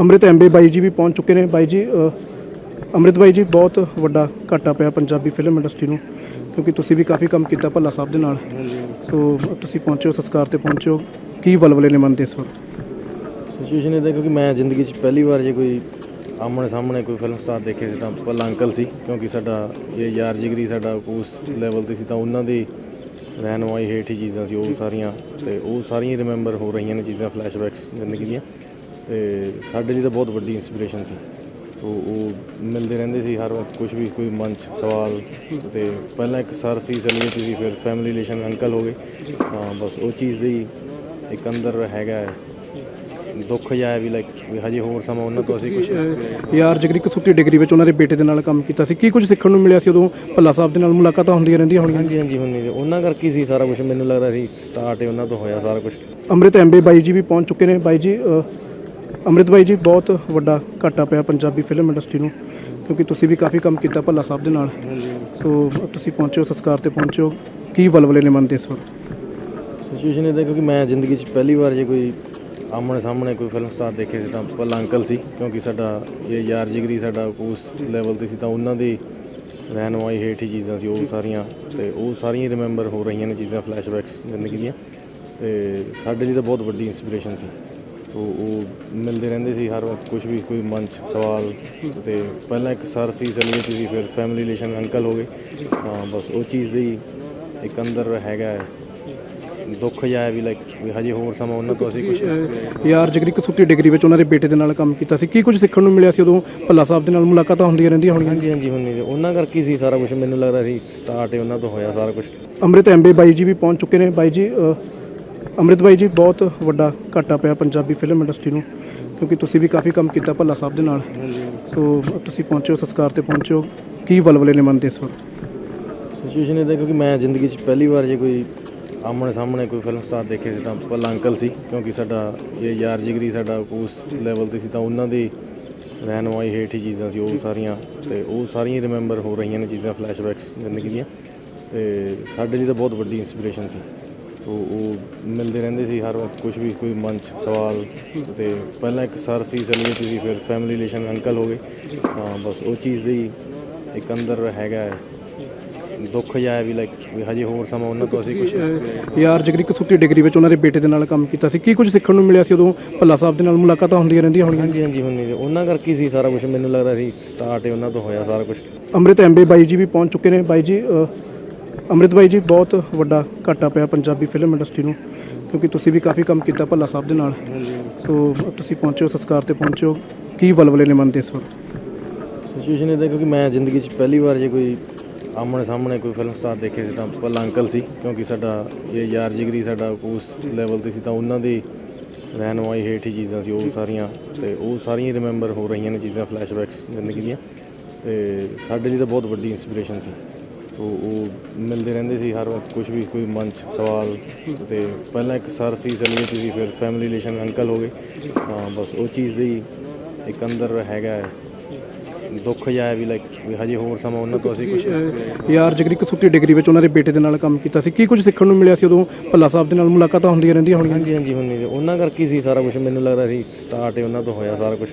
ਅੰਮ੍ਰਿਤ ਐਮਬੇ ਬਾਈ ਜੀ ਵੀ ਪਹੁੰਚ ਚੁੱਕੇ ਨੇ। ਬਾਈ ਜੀ ਅੰਮ੍ਰਿਤ ਬਾਈ ਜੀ, ਬਹੁਤ ਵੱਡਾ ਘਾਟਾ ਪਿਆ ਪੰਜਾਬੀ ਫਿਲਮ ਇੰਡਸਟਰੀ ਨੂੰ, ਕਿਉਂਕਿ ਤੁਸੀਂ ਵੀ ਕਾਫੀ ਕੰਮ ਕੀਤਾ ਭੱਲਾ ਸਾਹਿਬ ਦੇ ਨਾਲ। ਸੋ, ਤੁਸੀਂ ਪਹੁੰਚੇ, ਸੰਸਕਾਰ ਤੇ ਪਹੁੰਚੇ। ਹੋ ਕੀ ਵਲਵਲੇ ਨੇ ਮਨ ਦੇ ਇਸ ਵਕਤ? ਸਿਚੁਏਸ਼ਨ ਇਹ ਤਾਂ ਕਿਉਂਕਿ ਮੈਂ ਜ਼ਿੰਦਗੀ 'ਚ ਪਹਿਲੀ ਵਾਰ ਜੇ ਕੋਈ ਆਮਣੇ ਸਾਹਮਣੇ ਕੋਈ ਫਿਲਮ ਸਟਾਰ ਦੇਖੇ ਸੀ ਤਾਂ ਭੱਲਾ ਅੰਕਲ ਸੀ, ਕਿਉਂਕਿ ਸਾਡਾ ਇਹ ਯਾਰ ਜਿਗਰੀ ਸਾਡਾ ਉਸ ਲੈਵਲ ਤੇ ਸੀ ਤਾਂ ਉਹਨਾਂ ਦੀ ਰਹਿਨਮਾਈ ਹੇਠ ਹੀ ਚੀਜ਼ਾਂ ਸੀ, ਉਹ ਸਾਰੀਆਂ ਤੇ ਉਹ ਸਾਰੀਆਂ ਰਿਮੈਂਬਰ ਹੋ ਰਹੀਆਂ ਨੇ ਚੀਜ਼ਾਂ ਫਲੈਸ਼ਬੈਕਸ ਜ਼ਿੰਦਗੀ ਦੀਆਂ। ਤੇ ਸਾਡੇ ਲਈ ਤਾਂ ਬਹੁਤ ਵੱਡੀ ਇਨਸਪੀਰੇਸ਼ਨ ਸੀ। ਉਹ ਉਹ ਮਿਲਦੇ ਰਹਿੰਦੇ ਸੀ ਹਰ ਵਕਤ ਕੁਝ ਵੀ ਕੋਈ ਮਨ 'ਚ ਸਵਾਲ ਤੇ ਪਹਿਲਾਂ ਇੱਕ ਸਰ ਸੀ ਚਲੀਏ ਤੁਸੀਂ ਫਿਰ ਫੈਮਿਲੀ ਰਿਲੇਸ਼ਨ ਅੰਕਲ ਹੋ ਗਏ। ਤਾਂ ਬਸ ਉਹ ਚੀਜ਼ ਦੀ ਇੱਕ ਅੰਦਰ ਹੈਗਾ ਹੈ। ਦੁੱਖ ਹੈ ਵੀ ਲਾਈਕ ਹਜੇ ਹੋਰ ਸਮਾਂ ਉਹਨਾਂ ਤੋਂ ਅਸੀਂ ਕੁਝ ਯਾਰ ਜਿਗਰੀ ਕਸੂਤੀ ਡਿਗਰੀ ਵਿੱਚ ਉਹਨਾਂ ਦੇ ਬੇਟੇ ਦੇ ਨਾਲ ਕੰਮ ਕੀਤਾ ਸੀ ਕੀ ਕੁਝ ਸਿੱਖਣ ਨੂੰ ਮਿਲਿਆ ਸੀ ਉਦੋਂ? ਭੱਲਾ ਸਾਹਿਬ ਦੇ ਨਾਲ ਮੁਲਾਕਾਤਾਂ ਹੁੰਦੀਆਂ ਰਹਿੰਦੀਆਂ ਹੋਣਗੀਆਂ? ਹਾਂਜੀ ਹਾਂਜੀ ਜੀ ਉਹਨਾਂ ਕਰਕੇ ਹੀ ਸੀ ਸਾਰਾ ਕੁਝ ਮੈਨੂੰ ਲੱਗਦਾ ਸੀ ਸਟਾਰਟ ਹੀ ਉਹਨਾਂ ਤੋਂ ਹੋਇਆ ਸਾਰਾ ਕੁਝ ਅੰਮ੍ਰਿਤ ਐਮਬੇ ਬਾਈ ਜੀ ਵੀ ਪਹੁੰਚ ਚੁੱਕੇ ਨੇ। ਬਾਈ ਜੀ ਅੰਮ੍ਰਿਤ ਬਾਈ ਜੀ ਬਹੁਤ ਵੱਡਾ ਘਾਟਾ ਪਿਆ ਪੰਜਾਬੀ ਫਿਲਮ ਇੰਡਸਟਰੀ ਨੂੰ ਕਿਉਂਕਿ ਤੁਸੀਂ ਵੀ ਕਾਫੀ ਕੰਮ ਕੀਤਾ ਭੱਲਾ ਸਾਹਿਬ ਦੇ ਨਾਲ। ਸੋ ਤੁਸੀਂ ਪਹੁੰਚੇ ਹੋ ਸੰਸਕਾਰ ਤੇ ਪਹੁੰਚੇ ਹੋ। ਕੀ ਵਲਵਲੇ ਨੇ ਮਨ ਦੇ ਇਸ ਵਕਤ? ਸਿਚੁਏਸ਼ਨ ਇਹ ਤਾਂ ਕਿਉਂਕਿ ਮੈਂ ਜ਼ਿੰਦਗੀ 'ਚ ਪਹਿਲੀ ਵਾਰ ਜੇ ਕੋਈ ਆਮਣੇ ਸਾਹਮਣੇ ਕੋਈ ਫਿਲਮ ਸਟਾਰ ਦੇਖੇ ਸੀ ਤਾਂ ਭੱਲਾ ਅੰਕਲ ਸੀ ਕਿਉਂਕਿ ਸਾਡਾ ਇਹ ਯਾਰ ਜਿਗਰੀ ਸਾਡਾ ਉਸ ਲੈਵਲ ਤੇ ਸੀ ਤਾਂ ਉਹਨਾਂ ਦੀ ਰਹਿਨਮਾਈ ਹੇਠ ਹੀ ਚੀਜ਼ਾਂ ਸੀ ਉਹ ਸਾਰੀਆਂ। ਤੇ ਉਹ ਸਾਰੀਆਂ ਰਿਮੈਂਬਰ ਹੋ ਰਹੀਆਂ ਨੇ ਚੀਜ਼ਾਂ ਫਲੈਸ਼ਬੈਕਸ ਜ਼ਿੰਦਗੀ ਦੀਆਂ। ਤੇ ਸਾਡੇ ਲਈ ਤਾਂ ਬਹੁਤ ਵੱਡੀ ਇਨਸਪੀਰੇਸ਼ਨ ਸੀ। ਉਹ ਉਹ ਮਿਲਦੇ ਰਹਿੰਦੇ ਸੀ ਹਰ ਵਕਤ ਕੁਝ ਵੀ ਕੋਈ ਮਨ 'ਚ ਸਵਾਲ ਤੇ ਪਹਿਲਾਂ ਇੱਕ ਸਰ ਸੀ ਚਲੀਏ ਤੁਸੀਂ ਫਿਰ ਫੈਮਿਲੀ ਰਿਲੇਸ਼ਨ ਅੰਕਲ ਹੋ ਗਏ। ਤਾਂ ਬਸ ਉਹ ਚੀਜ਼ ਦੀ ਇੱਕ ਅੰਦਰ ਹੈਗਾ ਹੈ। ਦੁੱਖ ਜਿਹਾ ਹੈ ਵੀ ਲਾਈਕ ਵੀ ਹਜੇ ਹੋਰ ਸਮਾਂ ਉਹਨਾਂ ਤੋਂ ਅਸੀਂ ਕੁਝ ਯਾਰ ਜਿਗਰੀ ਕਸੂਤੀ ਡਿਗਰੀ ਵਿੱਚ ਉਹਨਾਂ ਦੇ ਬੇਟੇ ਦੇ ਨਾਲ ਕੰਮ ਕੀਤਾ ਸੀ ਕੀ ਕੁਝ ਸਿੱਖਣ ਨੂੰ ਮਿਲਿਆ ਸੀ ਉਦੋਂ? ਭੱਲਾ ਸਾਹਿਬ ਦੇ ਨਾਲ ਮੁਲਾਕਾਤਾਂ ਹੁੰਦੀਆਂ ਰਹਿੰਦੀਆਂ ਹੋਣਗੀਆਂ? ਹਾਂਜੀ ਹਾਂਜੀ ਜੀ। ਉਹਨਾਂ ਕਰਕੇ ਹੀ ਸੀ ਸਾਰਾ ਕੁਝ ਮੈਨੂੰ ਲੱਗਦਾ ਸੀ ਸਟਾਰਟ ਹੀ ਉਹਨਾਂ ਤੋਂ ਹੋਇਆ ਸਾਰਾ ਕੁਝ ਅੰਮ੍ਰਿਤ ਐਮਬੇ ਬਾਈ ਜੀ ਵੀ ਪਹੁੰਚ ਚੁੱਕੇ ਨੇ। ਬਾਈ ਜੀ ਅੰਮ੍ਰਿਤ ਬਾਈ ਜੀ, ਬਹੁਤ ਵੱਡਾ ਘਾਟਾ ਪਿਆ ਪੰਜਾਬੀ ਫਿਲਮ ਇੰਡਸਟਰੀ ਨੂੰ, ਕਿਉਂਕਿ ਤੁਸੀਂ ਵੀ ਕਾਫੀ ਕੰਮ ਕੀਤਾ ਭੱਲਾ ਸਾਹਿਬ ਦੇ ਨਾਲ। ਸੋ ਤੁਸੀਂ ਪਹੁੰਚੇ, ਸੰਸਕਾਰ ਤੇ ਪਹੁੰਚੇ। ਕੀ ਵਲਵਲੇ ਨੇ ਮਨ ਦੇ ਇਸ ਵਕਤ? ਸਿਚੁਏਸ਼ਨ ਇਹ ਤਾਂ ਕਿਉਂਕਿ ਮੈਂ ਜ਼ਿੰਦਗੀ 'ਚ ਪਹਿਲੀ ਵਾਰ ਜੇ ਕੋਈ ਆਮਣੇ ਸਾਹਮਣੇ ਕੋਈ ਫਿਲਮ ਸਟਾਰ ਦੇਖੇ ਸੀ ਤਾਂ ਭੱਲਾ ਅੰਕਲ ਸੀ, ਕਿਉਂਕਿ ਸਾਡਾ ਇਹ ਯਾਰ ਜਿਗਰੀ ਸਾਡਾ ਉਸ ਲੈਵਲ ਤੇ ਸੀ ਤਾਂ ਉਹਨਾਂ ਦੀ ਰਹਿਨਮਾਈ ਹੇਠ ਹੀ ਚੀਜ਼ਾਂ ਸੀ, ਉਹ ਸਾਰੀਆਂ। ਤੇ ਉਹ ਸਾਰੀਆਂ ਰਿਮੈਂਬਰ ਹੋ ਰਹੀਆਂ ਨੇ ਚੀਜ਼ਾਂ ਫਲੈਸ਼ਬੈਕਸ ਜ਼ਿੰਦਗੀ ਦੀਆਂ। ਤੇ ਸਾਡੇ ਲਈ ਤਾਂ ਬਹੁਤ ਵੱਡੀ ਇਨਸਪੀਰੇਸ਼ਨ ਸੀ। ਉਹ ਉਹ ਮਿਲਦੇ ਰਹਿੰਦੇ ਸੀ ਹਰ ਵਕਤ ਕੁਝ ਵੀ ਕੋਈ ਮਨ 'ਚ ਸਵਾਲ ਤੇ ਪਹਿਲਾਂ ਇੱਕ ਸਰ ਸੀ ਚਲੀਏ ਤੁਸੀਂ ਫਿਰ ਫੈਮਿਲੀ ਰਿਲੇਸ਼ਨ ਅੰਕਲ ਹੋ ਗਏ। ਤਾਂ ਬਸ ਉਹ ਚੀਜ਼ ਦੀ ਇੱਕ ਅੰਦਰ ਹੈਗਾ ਹੈ। ਦੁੱਖ ਹੈ ਵੀ ਲਾਈਕ ਵੀ ਹਜੇ ਹੋਰ ਸਮਾਂ ਉਹਨਾਂ ਤੋਂ ਅਸੀਂ ਕੁਝ ਯਾਰ ਜਿਗਰੀ ਕਸੂਤੀ ਡਿਗਰੀ ਵਿੱਚ ਉਹਨਾਂ ਦੇ ਬੇਟੇ ਦੇ ਨਾਲ ਕੰਮ ਕੀਤਾ ਸੀ ਕੀ ਕੁਝ ਸਿੱਖਣ ਨੂੰ ਮਿਲਿਆ ਸੀ ਉਦੋਂ? ਭੱਲਾ ਸਾਹਿਬ ਦੇ ਨਾਲ ਮੁਲਾਕਾਤਾਂ ਹੁੰਦੀਆਂ ਰਹਿੰਦੀਆਂ ਹੋਣਗੀਆਂ? ਹਾਂਜੀ ਹਾਂਜੀ ਜੀ। ਉਹਨਾਂ ਕਰਕੇ ਹੀ ਸੀ ਸਾਰਾ ਕੁਝ ਮੈਨੂੰ ਲੱਗਦਾ ਸੀ ਸਟਾਰਟ ਹੀ ਉਹਨਾਂ ਤੋਂ ਹੋਇਆ ਸਾਰਾ ਕੁਝ ਅੰਮ੍ਰਿਤ ਐਮਬੇ ਬਾਈ ਜੀ ਵੀ ਪਹੁੰਚ ਚੁੱਕੇ ਨੇ। ਬਾਈ ਜੀ ਅੰਮ੍ਰਿਤ ਬਾਈ ਜੀ, ਬਹੁਤ ਵੱਡਾ ਘਾਟਾ ਪਿਆ ਪੰਜਾਬੀ ਫਿਲਮ ਇੰਡਸਟਰੀ ਨੂੰ, ਕਿਉਂਕਿ ਤੁਸੀਂ ਵੀ ਕਾਫੀ ਕੰਮ ਕੀਤਾ ਭੱਲਾ ਸਾਹਿਬ ਦੇ ਨਾਲ। ਸੋ ਤੁਸੀਂ ਪਹੁੰਚੇ ਹੋ, ਸੰਸਕਾਰ ਤੇ ਪਹੁੰਚੇ ਹੋ। ਕੀ ਵਲਵਲੇ ਨੇ ਮਨ ਦੇ ਇਸ ਵਕਤ? ਸਿਚੁਏਸ਼ਨ ਇਹ ਤਾਂ ਕਿਉਂਕਿ ਮੈਂ ਜ਼ਿੰਦਗੀ 'ਚ ਪਹਿਲੀ ਵਾਰ ਜੇ ਕੋਈ ਆਮਣੇ ਸਾਹਮਣੇ ਕੋਈ ਫਿਲਮ ਸਟਾਰ ਦੇਖੇ ਸੀ ਤਾਂ ਭੱਲਾ ਅੰਕਲ ਸੀ, ਕਿਉਂਕਿ ਸਾਡਾ ਇਹ ਯਾਰ ਜਿਗਰੀ ਸਾਡਾ ਉਸ ਲੈਵਲ ਤੇ ਸੀ ਤਾਂ ਉਹਨਾਂ ਦੀ ਰਹਿਨਮਾਈ ਹੇਠ ਹੀ ਚੀਜ਼ਾਂ ਸੀ, ਉਹ ਸਾਰੀਆਂ ਤੇ ਉਹ ਸਾਰੀਆਂ ਰਿਮੈਂਬਰ ਹੋ ਰਹੀਆਂ ਨੇ ਚੀਜ਼ਾਂ ਫਲੈਸ਼ਬੈਕਸ ਜ਼ਿੰਦਗੀ ਦੀਆਂ। ਤੇ ਸਾਡੇ ਲਈ ਤਾਂ ਬਹੁਤ ਵੱਡੀ ਇਨਸਪੀਰੇਸ਼ਨ ਸੀ। ਉਹ ਉਹ ਮਿਲਦੇ ਰਹਿੰਦੇ ਸੀ ਹਰ ਵਕਤ ਕੁਝ ਵੀ ਕੋਈ ਮਨ 'ਚ ਸਵਾਲ ਤੇ ਪਹਿਲਾਂ ਇੱਕ ਸਰ ਸੀ ਚਲੀਏ ਤੁਸੀਂ ਫਿਰ ਫੈਮਿਲੀ ਰਿਲੇਸ਼ਨ ਅੰਕਲ ਹੋ ਗਏ। ਤਾਂ ਬਸ ਉਹ ਚੀਜ਼ ਦੀ ਇੱਕ ਅੰਦਰ ਹੈਗਾ ਹੈ ਦੁੱਖ ਹੈ ਵੀ ਲਾਈਕ ਵੀ ਹਜੇ ਹੋਰ ਸਮਾਂ ਉਹਨਾਂ ਤੋਂ ਅਸੀਂ ਕੁਝ ਯਾਰ ਜਿਗਰੀ ਕਸੂਤੀ ਡਿਗਰੀ ਵਿੱਚ ਉਹਨਾਂ ਦੇ ਬੇਟੇ ਦੇ ਨਾਲ ਕੰਮ ਕੀਤਾ ਸੀ ਕੀ ਕੁਝ ਸਿੱਖਣ ਨੂੰ ਮਿਲਿਆ ਸੀ ਉਦੋਂ? ਭੱਲਾ ਸਾਹਿਬ ਦੇ ਨਾਲ ਮੁਲਾਕਾਤਾਂ ਹੁੰਦੀਆਂ ਰਹਿੰਦੀਆਂ ਹੋਣਗੀਆਂ? ਹਾਂਜੀ ਹਾਂਜੀ ਜੀ ਉਹਨਾਂ ਕਰਕੇ ਸੀ ਸਾਰਾ ਕੁਝ ਮੈਨੂੰ ਲੱਗਦਾ ਸੀ ਸਟਾਰਟ ਹੀ ਉਹਨਾਂ ਤੋਂ ਹੋਇਆ ਸਾਰਾ ਕੁਝ